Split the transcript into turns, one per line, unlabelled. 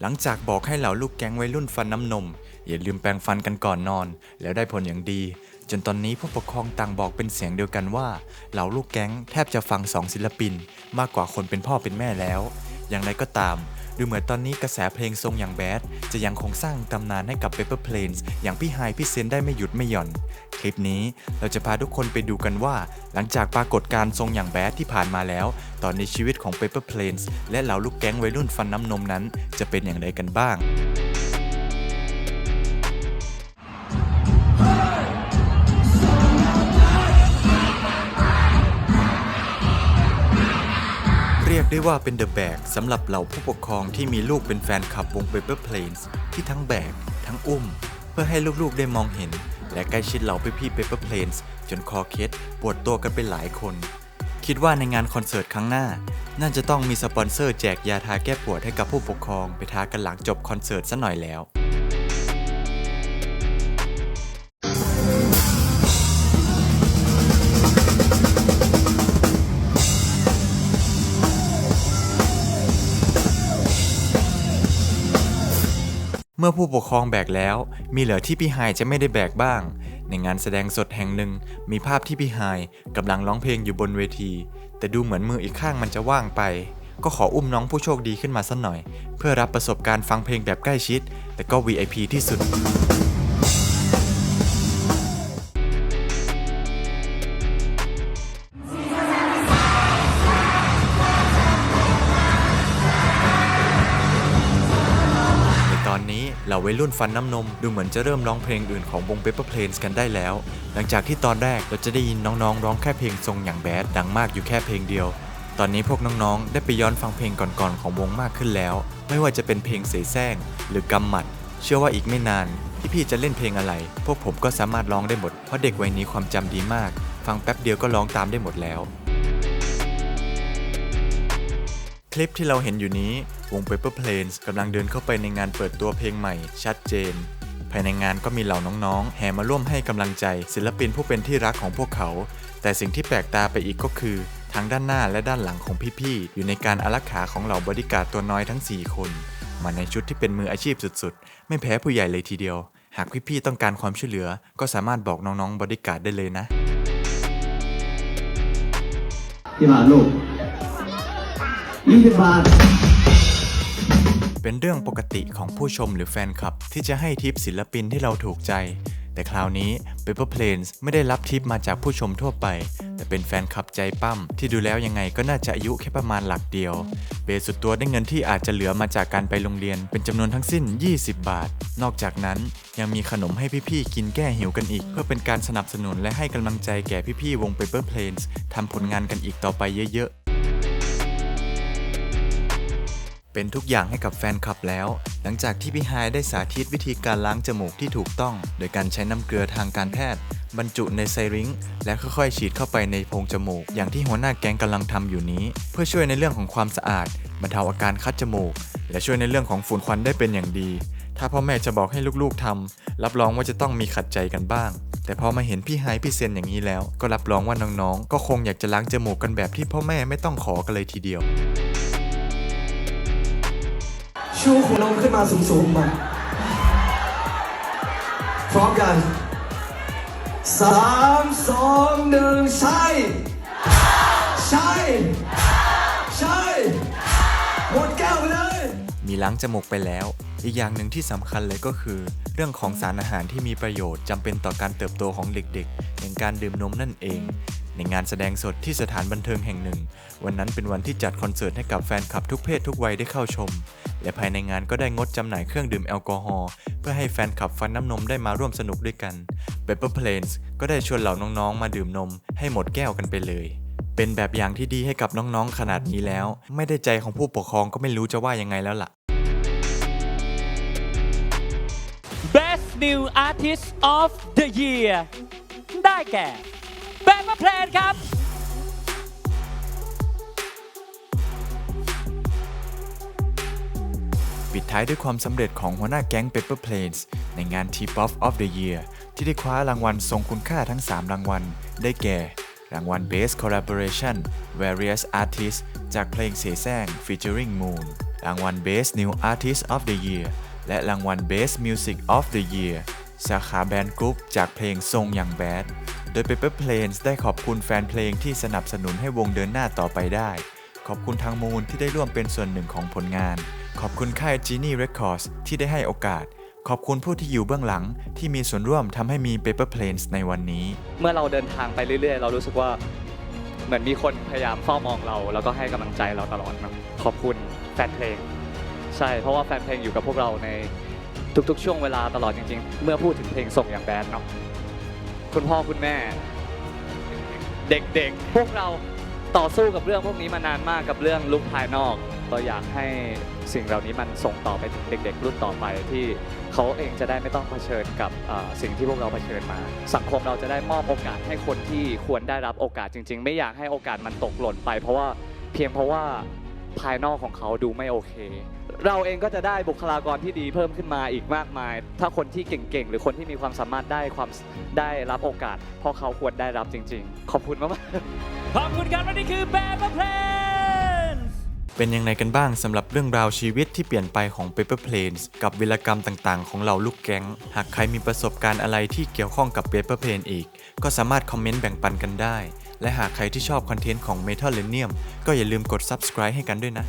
หลังจากบอกให้เหล่าลูกแก๊งวัยรุ่นฟันน้ำนม อย่าลืมแปรงฟันกันก่อนนอน แล้วได้ผลอย่างดี จนตอนนี้ผู้ปกครองต่างบอกเป็นเสียงเดียวกันว่า เหล่าลูกแก๊งแทบจะฟังสองศิลปิน มากกว่าคนเป็นพ่อเป็นแม่แล้ว อย่างไรก็ตาม ดูเหมือนตอนนี้กระแสเพลงทรงอย่างแบดจะยังคงสร้างตำนานให้กับ Paper Planes อย่างพี่ไฮพี่เซนได้ไม่หยุดไม่หย่อน คลิปนี้เราจะพาทุกคนไปดูกันว่า หลังจากปรากฏการณ์ทรงอย่างแบดที่ผ่านมาแล้ว ตอนในชีวิตของ Paper Planes และเหล่าลูกแก๊งวัยรุ่นฟันน้ำนมนั้น จะเป็นอย่างไรกันบ้าง กได้ว่าเป็นเดอะแบกสำหรับเหล่าผู้ปกครองที่มีลูกเป็นแฟนคลับวง Paper Planes ที่ทั้งแบก ทั้งอุ้ม เพื่อให้ลูกๆได้มองเห็น และใกล้ชิดเหล่าพี่ๆ Paper Planes จนคอเคล็ดปวดตัวกันไปหลายคน คิดว่าในงานคอนเสิร์ตครั้งหน้า น่าจะต้องมีสปอนเซอร์แจกยาทาแก้ปวดให้กับผู้ปกครองไปทากันหลังจบคอนเสิร์ตซะหน่อยแล้ว เมื่อผู้ปกครองแบกแล้ว มีเหลือที่พี่ไฮายจะไม่ได้แบกบ้าง ในงานแสดงสดแห่งหนึ่ง มีภาพที่พี่ไฮายกำลังร้องเพลงอยู่บนเวที แต่ดูเหมือนมืออีกข้างมันจะว่างไป ก็ขออุ้มน้องผู้โชคดีขึ้นมาสักหน่อย เพื่อรับประสบการณ์ฟังเพลงแบบใกล้ชิด แต่ก็ VIP ที่สุด วัยรุ่นฟันน้ำนม ดูเหมือนจะเริ่มร้องเพลงอื่นของวง Paper Planes กันได้แล้ว หลังจากที่ตอนแรกเราจะได้ยินน้องๆ ร้องแค่เพลงทรงอย่างแบดดังมากอยู่แค่เพลงเดียว ตอนนี้พวกน้องๆ ได้ไปย้อนฟังเพลงก่อนๆของวงมากขึ้นแล้ว ไม่ว่าจะเป็นเพลงเสแสร้งหรือกำหมัด เชื่อว่าอีกไม่นานที่พี่จะเล่นเพลงอะไร พวกผมก็สามารถร้องได้หมดเพราะเด็กวัยนี้ความจำดีมาก ฟังแป๊บเดียวก็ร้องตามได้หมดแล้วคลิปที่เราเห็นอยู่นี้ วง Paper Planes กำลังเดินเข้าไปในงานเปิดตัวเพลงใหม่ ชัดเจน ภายในงานก็มีเหล่าน้องๆ แห่มาร่วมให้กำลังใจ ศิลปินผู้เป็นที่รักของพวกเขา แต่สิ่งที่แปลกตาไปอีกก็คือทั้งด้านหน้าและด้านหลังของพี่ๆ อยู่ในการอารักขาของเหล่าบริการตัวน้อยทั้ง 4 คน มาในชุดที่เป็นมืออาชีพสุดๆ ไม่แพ้ผู้ใหญ่เลยทีเดียว หากพี่ๆ ต้องการความช่วยเหลือ ก็สามารถบอกน้องๆ บริการได้เลยนะ
กี่บาลูกยี่สิบบาท
เป็นเรื่องปกติของผู้ชมหรือแฟนคลับที่จะให้ทิปศิลปินที่เราถูกใจ แต่คราวนี้ Paper Planes ไม่ได้รับทิปมาจากผู้ชมทั่วไป แต่เป็นแฟนคลับใจปั้ม ที่ดูแล้วยังไงก็น่าจะอายุแค่ประมาณหลักเดียว เบสุดตัวได้เงินที่อาจจะเหลือมาจากการไปโรงเรียน เป็นจำนวนทั้งสิ้น 20 บาท นอกจากนั้นยังมีขนมให้พี่ๆ กินแก้หิวกันอีก เพื่อเป็นการสนับสนุนและให้กำลังใจแก่พี่ๆ วง Paper Planes ทำผลงานกันอีกต่อไปเยอะๆ เป็นทุกอย่างให้กับแฟนคลับแล้ว หลังจากที่พี่ไฮได้สาธิตวิธีการล้างจมูกที่ถูกต้อง โดยการใช้น้ำเกลือทางการแพทย์ บรรจุในไซริงและค่อยๆ ฉีดเข้าไปในโพรงจมูก อย่างที่หัวหน้าแก๊งกำลังทำอยู่นี้ เพื่อช่วยในเรื่องของความสะอาด บรรเทาอาการคัดจมูก และช่วยในเรื่องของฝุ่นควันได้เป็นอย่างดี ถ้าพ่อแม่จะบอกให้ลูกๆทำรับรองว่าจะต้องมีขัดใจกันบ้าง แต่พอมาเห็นพี่ไฮพี่เซนอย่างนี้แล้ว ก็รับรองว่าน้องๆ ก็คงอยากจะล้างจมูกกันแบบที่พ่อแม่ไม่ต้องขอกันเลยทีเดียว
ชูของน้องขึ้นมาสูงๆมาพร้อมกันสามสองหนึ่งใช่ ใช่ ใช่หมดแก้วไปเลย
มีล้างจมูกไปแล้ว อีกอย่างหนึ่งที่สำคัญเลยก็คือ เรื่องของสารอาหารที่มีประโยชน์จำเป็นต่อการเติบโตของเด็กๆอย่างการดื่มนมนั่นเอง ในงานแสดงสดที่สถานบันเทิงแห่งหนึ่ง วันนั้นเป็นวันที่จัดคอนเสิร์ตให้กับแฟนคลับทุกเพศทุกวัยได้เข้าชม และภายในงานก็ได้งดจำหน่ายเครื่องดื่มแอลกอฮอล์เพื่อให้แฟนคลับฟันน้ำนมได้มาร่วมสนุกด้วยกัน Pepper Planes ก็ได้ชวนเหล่าน้องๆ มาดื่มนม ให้หมดแก้วกันไปเลย เป็นแบบอย่างที่ดีให้กับน้องๆขนาดนี้แล้ว ไม่ได้ใจของผู้ปกครองก็ไม่รู้จะว่ายังไงแล้วล่ะ
Best New Artist of the Year ได้แก่ แบงค์เพลนครับ
ปิดท้ายด้วยความสำเร็จของหัวหน้าแก๊ง Pepper Planes ในงาน T-POP of the Year ที่ได้คว้ารางวัลทรงคุณค่าทั้ง 3 รางวัล ได้แก่ รางวัล Best Collaboration Various Artists จากเพลงเสแสร้ง featuring Moon รางวัล Best New Artist of the Year และรางวัล Best Music of the Year สาขาแบนด์กรุ๊ปจากเพลงทรงอย่างแบด ดย Paper Planes ได้ขอบคุณแฟนเพลงที่สนับสนุนให้วงเดินหน้าต่อไปได้ ขอบคุณทางมูลที่ได้ร่วมเป็นส่วนหนึ่งของผลงาน ขอบคุณค่าย Genie Records ที่ได้ให้โอกาส ขอบคุณผู้ที่อยู่เบื้องหลังที่มีส่วนร่วมทำให้มี Paper Planes ในวันนี้
เมื่อเราเดินทางไปเรื่อย ๆ เรารู้สึกว่าเหมือนมีคนพยายามเฝ้ามองเรา แล้วก็ให้กำลังใจเราตลอดนะขอบคุณแฟนเพลง ใช่เพราะว่าแฟนเพลงอยู่กับพวกเราในทุกๆ ช่วงเวลาตลอดจริง ๆ เมื่อพูดถึงเพลงส่งอย่างแบดเนาะ คุณพ่อคุณแม่ เด็กๆ พวกเราต่อสู้กับเรื่องพวกนี้มานานมากกับเรื่องลุกภายนอก เราอยากให้สิ่งเหล่านี้มันส่งต่อไปถึงเด็ก ๆ รุ่นต่อไปที่เขาเองจะได้ไม่ต้องเผชิญกับเอ่อสิ่งที่พวกเราเผชิญมา สังคมเราจะได้มอบโอกาสให้คนที่ควรได้รับโอกาสจริง ๆ ไม่อยากให้โอกาสมันตกหล่นไป เพราะว่าเพียงเพราะว่าภายนอกของเขาดูไม่โอเค เราเองก็จะได้บุคลากรที่ดีเพิ่มขึ้นมาอีกมากมาย ถ้าคนที่เก่งๆ หรือคนที่มีความสามารถได้ความได้รับโอกาสเพราะเขาควรได้รับจริง ๆ ขอบคุณมากๆขอบคุณครับและนี่คือแบนด์เพลน
เป็นยังไงกันบ้างสำหรับเรื่องราวชีวิตที่เปลี่ยนไปของ Paper Planes กับวิรกรรมต่างๆ ของเหล่าลูกแก๊ง หากใครมีประสบการณ์อะไรที่เกี่ยวข้องกับ Paper Plane อีก ก็สามารถคอมเมนต์แบ่งปันกันได้ และหากใครที่ชอบคอนเทนต์ของ Metal l e n i u m ก็อย่าลืมกด subscribe ให้กันด้วยนะ